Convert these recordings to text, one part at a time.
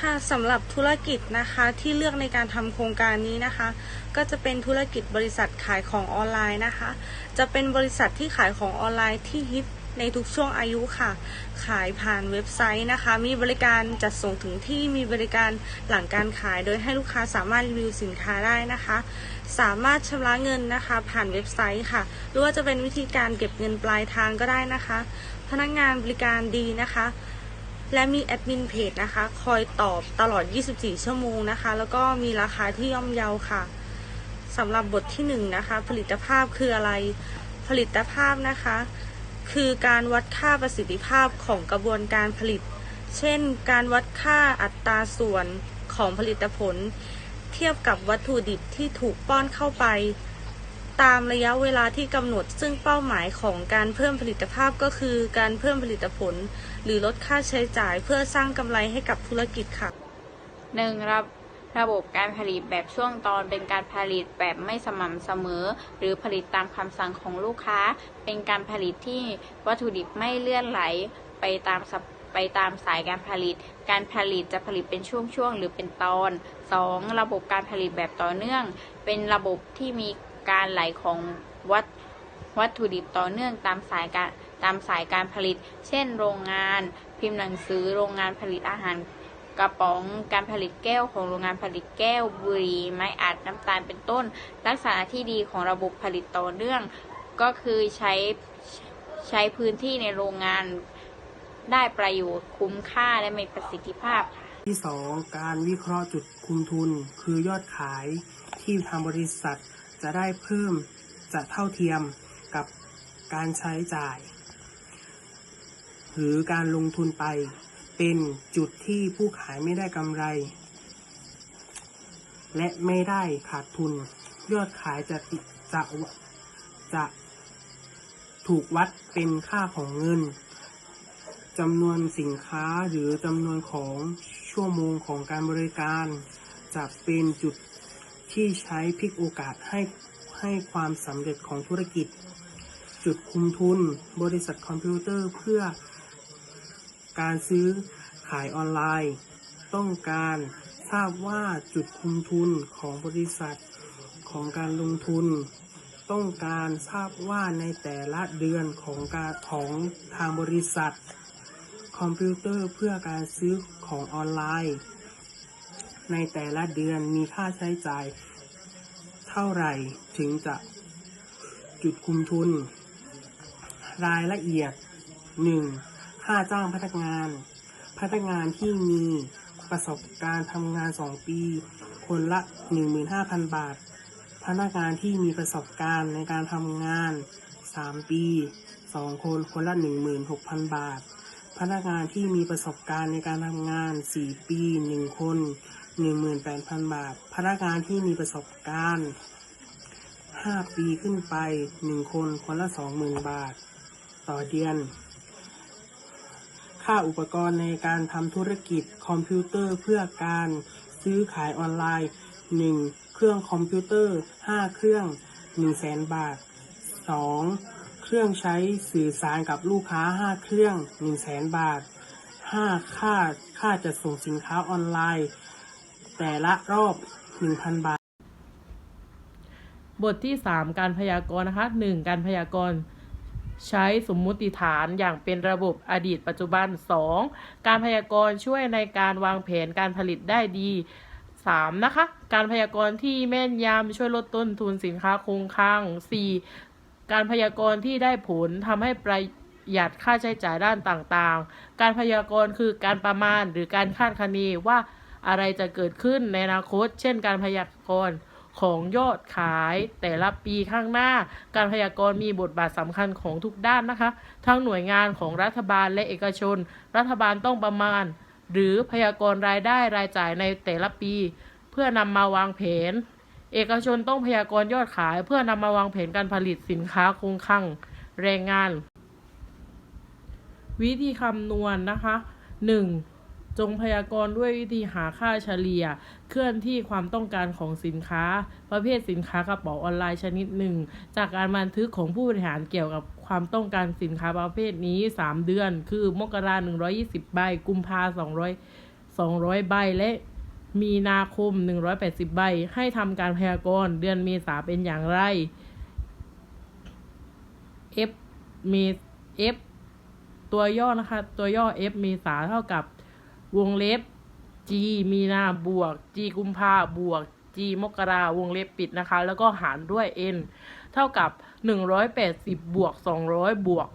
ค่ะสำหรับธุรกิจนะคะที่เลือกในการทำโครงการนี้นะคะ ก็จะเป็นธุรกิจบริษัทขายของออนไลน์นะคะ จะเป็นบริษัทที่ขายของออนไลน์ที่ฮิตในทุกช่วงอายุค่ะ ขายผ่านเว็บไซต์นะคะ มีบริการจัดส่งถึงที่มีบริการหลังการขาย โดยให้ลูกค้าสามารถรีวิวสินค้าได้นะคะ สามารถชำระเงินนะคะ ผ่านเว็บไซต์ค่ะ หรือว่าจะเป็นวิธีการเก็บเงินปลายทางก็ได้นะคะ พนักงานบริการดีนะคะ และมีแอดมินเพจนะคะ คอยตอบตลอด 24 ชั่วโมงนะคะ แล้วก็มีราคาที่ย่อมเยาค่ะสำหรับบทที่1นงนะคะ ผลิตภาพคืออะไร ผลิตภาพนะคะ คือการวัดค่าประสิทธิภาพของกระบวนการผลิต เช่น การวัดค่าอัตราส่วนของผลิตผล เทียบกับวัตถุดิบที่ถูกป้อนเข้าไป ตามระยะเวลาที่กำหนด ซึ่งเป้าหมายของการเพิ่มผลิตภาพก็คือ การเพิ่มผลิตผล หรือลดค่าใช้จ่ายเพื่อสร้างกำไรให้กับธุรกิจค่ะหนึ่งระบบการผลิตแบบช่วงตอนเป็นการผลิตแบบไม่สม่ำเสมอ หรือผลิตตามคำสั่งของลูกค้า เป็นการผลิตที่วัตถุดิบไม่เลื่อนไหลไปตามไปตามสายการผลิต การผลิตจะผลิตเป็นช่วงๆหรือเป็นตอน 2. ระบบการผลิตแบบต่อเนื่อง เป็นระบบที่มี การไหลของวัตวัตถุดิบต่อเนื่องตามสายการตามสายการผลิต เช่น โรงงาน พิมพ์หนังสือ โรงงานผลิตอาหารกระป๋อง การผลิตแก้วของโรงงานผลิตแก้ว บุหรี่ ไม้อัด น้ำตาล เป็นต้น ลักษณะที่ดีของระบบผลิตต่อเนื่อง ก็คือใช้ใช้พื้นที่ในโรงงานได้ประโยชน์คุ้มค่าและมีประสิทธิภาพ ที่ 2 การวิเคราะห์จุดคุมทุน คือยอดขายที่ทางบริษัท จะได้เพิ่มจะเท่าเทียมกับการใช้จ่าย หรือการลงทุนไป เป็นจุดที่ผู้ขายไม่ได้กำไร และไม่ได้ขาดทุน ยอดขายจะติจะจะถูกวัดเป็นค่าของเงินจำนวนสินค้าหรือจำนวนของชั่วโมงของการบริการ จะเป็นจุด ที่ใช้พลิกโอกาสให้ให้ความสำเร็จของธุรกิจ จุดคุมทุน บริษัทคอมพิวเตอร์เพื่อ การซื้อขายออนไลน์ ต้องการทราบว่าจุดคุมทุนของบริษัทของการลงทุน ต้องการทราบว่าในแต่ละเดือนของการของทางบริษัท คอมพิวเตอร์เพื่อการซื้อของออนไลน์ ในแต่ละเดือนมีค่าใช้จ่าย เท่าไหร่ถึงจะจุดคุมทุน รายละเอียด 1. ค่าจ้างพนักงาน พนักงานที่มีประสบการณ์ทำงาน 2 ปี คนละ 15,000 บาท พนักงานที่มีประสบการณ์ในการทำงาน 3 ปี 2 คน คนละ 16,000 บาท พนักงานที่มีประสบการณ์ในการทำงาน 4 ปี 1 คน 18,000 บาท พนักงานที่มีประสบการณ์ 5 ปีขึ้นไป 1 คนคนละ 20,000 บาท ต่อเดือน ค่าอุปกรณ์ในการทำธุรกิจคอมพิวเตอร์เพื่อการซื้อขายออนไลน์ 1. เครื่องคอมพิวเตอร์ 5 เครื่อง 100,000 บาท 2. เครื่องใช้สื่อสารกับลูกค้า 5 เครื่อง 100,000 บาท 5. ค่าค่าจัดส่งสินค้าออนไลน์ แต่ละรอบ 1,000 บาท บทที่ 3 การพยากรณ์นะคะ 1. การพยากรณ์ใช้สมมุติฐานอย่างเป็นระบบอดีตปัจจุบัน 2. การพยากรณ์ช่วยในการวางแผนการผลิตได้ดี 3. นะคะ การพยากรณ์ที่แม่นยำช่วยลดต้นทุนสินค้าคงคลัง 4. การพยากรณ์ที่ได้ผลทำให้ประหยัดค่าใช้จ่ายด้านต่างๆ การพยากรณ์คือการประมาณหรือการคาดคะเนว่า อะไรจะเกิดขึ้นในอนาคต เช่นการพยากรณ์ของยอดขายแต่ละปีข้างหน้า การพยากรณ์มีบทบาทสำคัญของทุกด้านนะคะ ทั้งหน่วยงานของรัฐบาลและเอกชน รัฐบาลต้องประมาณ หรือพยากรณ์รายได้รายจ่ายในแต่ละปี เพื่อนำมาวางแผน เอกชนต้องพยากรณ์ยอดขาย เพื่อนำมาวางแผนการผลิตสินค้าคงคลังแรงงาน วิธีคำนวณนนะคะ 1. จงพยากรณ์ด้วยวิธีหาค่าเฉลี่ย เคลื่อนที่ความต้องการของสินค้า ประเภทสินค้ากระเป๋าออนไลน์ชนิดหนึ่ง จากการบันทึกของผู้บริหารเกี่ยวกับความต้องการสินค้าประเภทนี้ 3 เดือน คือมกรา120ใบ กุมภา200ใบและมีนาคม 180 ใบ ให้ทำการพยากรณ์เดือนเมษาเป็นอย่างไร F เม F ตัวย่อนะคะ ตัวย่อ F เมษาเท่ากับ วงเล็บ G มีนาบวก G กุมภาบวก G มกราวงเล็บปิดนะคะ แล้วก็หารด้วย N เท่ากับ 180 บวก 200 บวก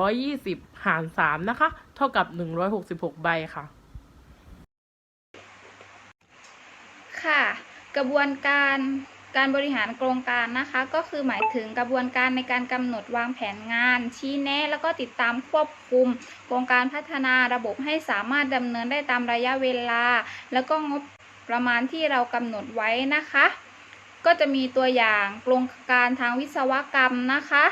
120 หาร 3 นะคะ เท่ากับ 166 ใบค่ะ ค่ะ กระบวนการ การบริหารโครงการนะคะก็คือหมายถึงกระบวนการในการกำหนดวางแผนงาน ชี้แนะแล้วก็ติดตามควบคุม โครงการพัฒนาระบบให้สามารถดำเนินได้ตามระยะเวลา แล้วก็งบประมาณที่เรากำหนดไว้นะคะ ก็จะมีตัวอย่างโครงการทางวิศวกรรมนะคะ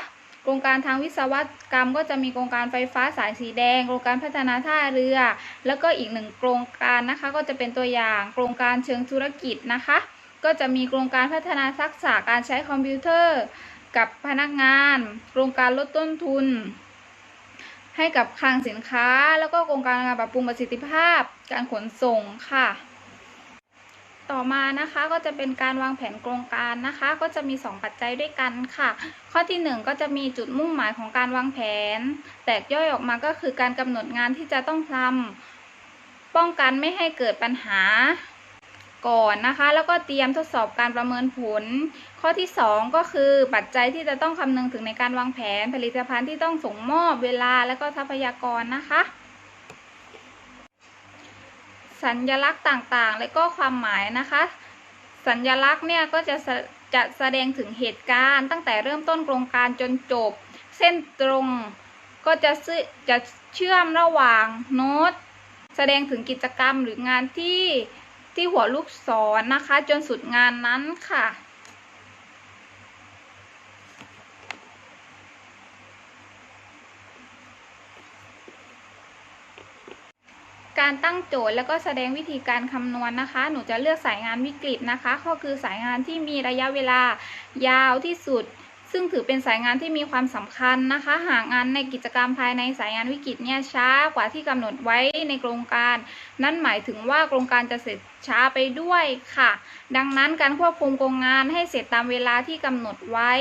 โครงการทางวิศวกรรมก็จะมีโครงการไฟฟ้าสายสีแดง โครงการพัฒนาท่าเรือ แล้วก็อีกหนึ่งโครงการนะคะ ก็จะเป็นตัวอย่างโครงการเชิงธุรกิจนะคะ ก็จะมีโครงการพัฒนาทักษะการใช้คอมพิวเตอร์ กับพนักงาน โครงการลดต้นทุน ให้กับคลังสินค้า แล้วก็โครงการการปรับปรุงประสิทธิภาพ การขนส่งค่ะ ต่อมานะคะก็จะเป็นการวางแผนโครงการนะคะ ก็จะมี 2 ปัจจัยด้วยกันค่ะ ข้อที่ 1 ก็จะมีจุดมุ่งหมายของการวางแผน แตกย่อยออกมาก็คือการกำหนดงานที่จะต้องทำป้องกันไม่ให้เกิดปัญหา ก่อนนะคะ แล้วก็เตรียมทดสอบการประเมินผล ข้อที่ 2 ก็คือปัจจัยที่จะต้องคำนึงถึงในการวางแผนผลิตภัณฑ์ที่ต้องส่งมอบเวลาและก็ทรัพยากรนะคะสัญลักษณ์ต่างๆ และก็ความหมายนะคะ สัญลักษณ์เนี่ยก็จะจะแสดงถึงเหตุการณ์ตั้งแต่เริ่มต้นโครงการจนจบ เส้นตรงก็จะซึจะเชื่อมระหว่างโน้ต แสดงถึงกิจกรรมหรืองานที่ ที่หัวลูกศรนนะคะ จนสุดงานนั้นค่ะการตั้งโจทย์แล้วก็แสดงวิธีการคำนวณนะคะ หนูจะเลือกสายงานวิกฤตนะคะ ก็คือสายงานที่มีระยะเวลายาวที่สุด ซึ่งถือเป็นสายงานที่มีความสำคัญนะคะ หากงานในกิจกรรมภายในสายงานวิกฤตเนี่ยช้ากว่าที่กำหนดไว้ในโครงการ นั่นหมายถึงว่าโครงการจะเสร็จช้าไปด้วยค่ะ ดังนั้นการควบคุมโครงงานให้เสร็จตามเวลาที่กำหนดไว้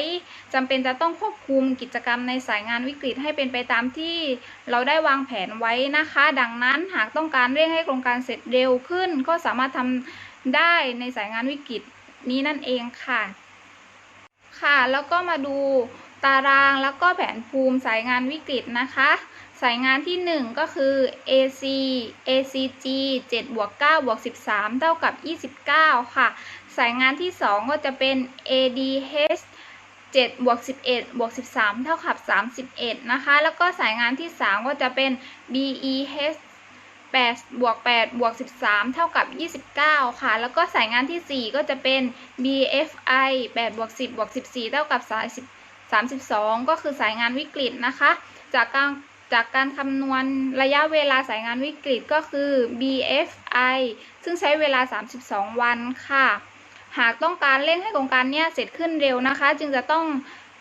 จำเป็นจะต้องควบคุมกิจกรรมในสายงานวิกฤตให้เป็นไปตามที่เราได้วางแผนไว้นะคะ ดังนั้นหากต้องการเร่งให้โครงการเสร็จเร็วขึ้น ก็สามารถทำได้ในสายงานวิกฤตนี้นั่นเองค่ะ ค่ะ แล้วก็มาดูตารางแล้วก็แผนภูมิสายงานวิกฤตนะคะ สายงานที่ 1 ก็คือ AC ACG 7บวก9บวก13 เท่ากับ 29 ค่ะ สายงานที่ 2 ก็จะเป็น ADH 7บวก11บวก13 เท่ากับ 31 นะคะ แล้วก็สายงานที่ 3 ก็จะเป็น BEH 8บวก8บวก13 เท่ากับ 29 ค่ะ แล้วก็สายงานทีสี่4 ก็จะเป็น BFI 8บวก10บวก14 เท่ากับ30 32 ก็คือสายงานวิกฤตนะคะ จากการจากการคำนวณระยะเวลาสายงานวิกฤตก็คือ BFI ซึ่งใช้เวลา 32 วันค่ะ หากต้องการเร่งให้โครงการเนี้ยเสร็จขึ้นเร็วนะคะ จึงจะต้อง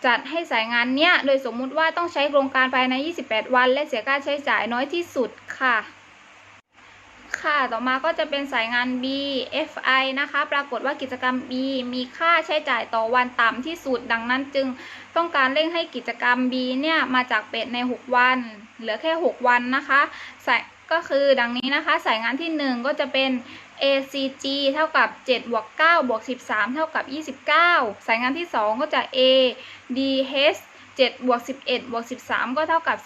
จัดให้สายงานเนี้ย โดยสมมุติว่าต้องใช้โครงการภายใน 28 วัน และเสียค่าใช้จ่ายน้อยที่สุดค่ะ ค่ะ ต่อมาก็จะเป็นสายงาน B FI นะคะ ปรากฏว่ากิจกรรม B มีค่าใช้จ่ายต่อวันต่ำที่สุด ดังนั้นจึงต้องการเร่งให้กิจกรรม B เนี่ย มาจากเป็ดใน 6 วัน เหลือแค่ 6 วันนะคะสายก็คือดังนี้นะคะ สายงานที่ 1 ก็จะเป็น ACG เท่ากับ7บวก9บวก13 เท่ากับ 29 สายงานที่ 2 ก็จะ ADH 7บวก11บวก13 ก็เท่ากับ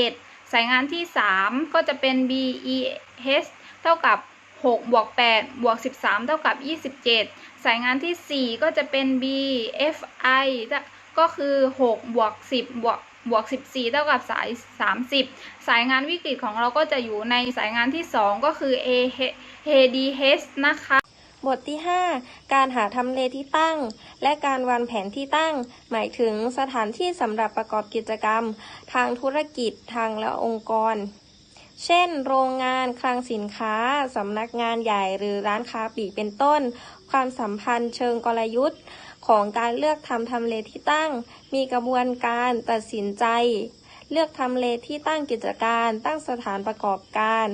31 สายงานที่ 3 ก็จะเป็น BEH เท่ากับ 6 บวก 8 บวก 13 เท่ากับ 27 สายงานที่ 4 ก็จะเป็น BFI ก็คือ 6 บวก 10 บวกบวก 14 เท่ากับสาย 30 สายงานวิกฤตของเราก็จะอยู่ในสายงานที่ 2 ก็คือ AHDH นะคะ บทที่ 5 การหาทำเลที่ตั้ง และการวางแผนที่ตั้ง หมายถึงสถานที่สำหรับประกอบกิจกรรม ทางธุรกิจทางและองค์กร เช่น โรงงาน คลังสินค้า สำนักงานใหญ่หรือร้านค้าปลีกเป็นต้น ความสัมพันธ์เชิงกลยุทธ์ ของการเลือกทำทำเลที่ตั้ง มีกระบวนการตัดสินใจ เลือกทำเลที่ตั้งกิจการ ตั้งสถานประกอบการ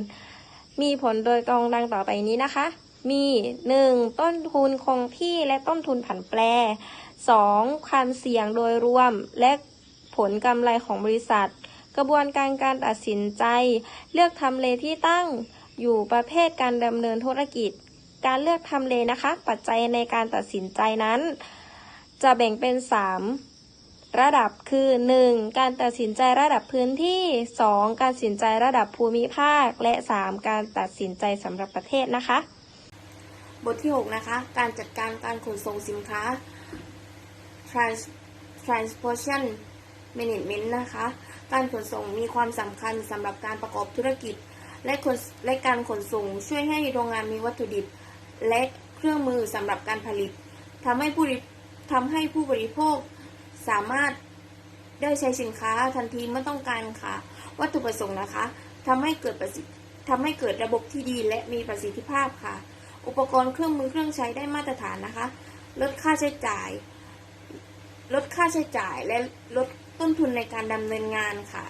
มีผลโดยตรงดังต่อไปนี้นะคะ มี 1. ต้นทุนคงที่และต้นทุนผันแปร 2. ความเสี่ยงโดยรวมและผลกำไรของบริษัท กระบวนการการตัดสินใจ เลือกทำเลที่ตั้งอยู่ประเภทการดำเนินธุรกิจ การเลือกทำเลนะคะ ปัจจัยในการตัดสินใจนั้น จะแบ่งเป็น 3 ระดับคือ 1. การตัดสินใจระดับพื้นที่ 2. การตัดสินใจระดับภูมิภาค และ 3. การตัดสินใจสำหรับประเทศนะคะ บทที่ 6 นะคะ การจัดการการขนส่งสินค้า Trans transportation management นะคะ การขนส่งมีความสำคัญสำหรับการประกอบธุรกิจ และและการขนส่งช่วยให้โรงงานมีวัตถุดิบ และเครื่องมือสำหรับการผลิตทำให้ผู้ริทำให้ผู้บริโภคสามารถได้ใช้สินค้าทันทีเมื่อต้องการค่ะ วัตถุประสงค์นะคะทำให้เกิดประสิทธิทำให้เกิดระบบที่ดีและมีประสิทธิภาพค่ะ อุปกรณ์เครื่องมือเครื่องใช้ได้มาตรฐานนะคะ ลดค่าใช้จ่าย ลดค่าใช้จ่ายและลด ทุนในการดำเนินงานค่ะ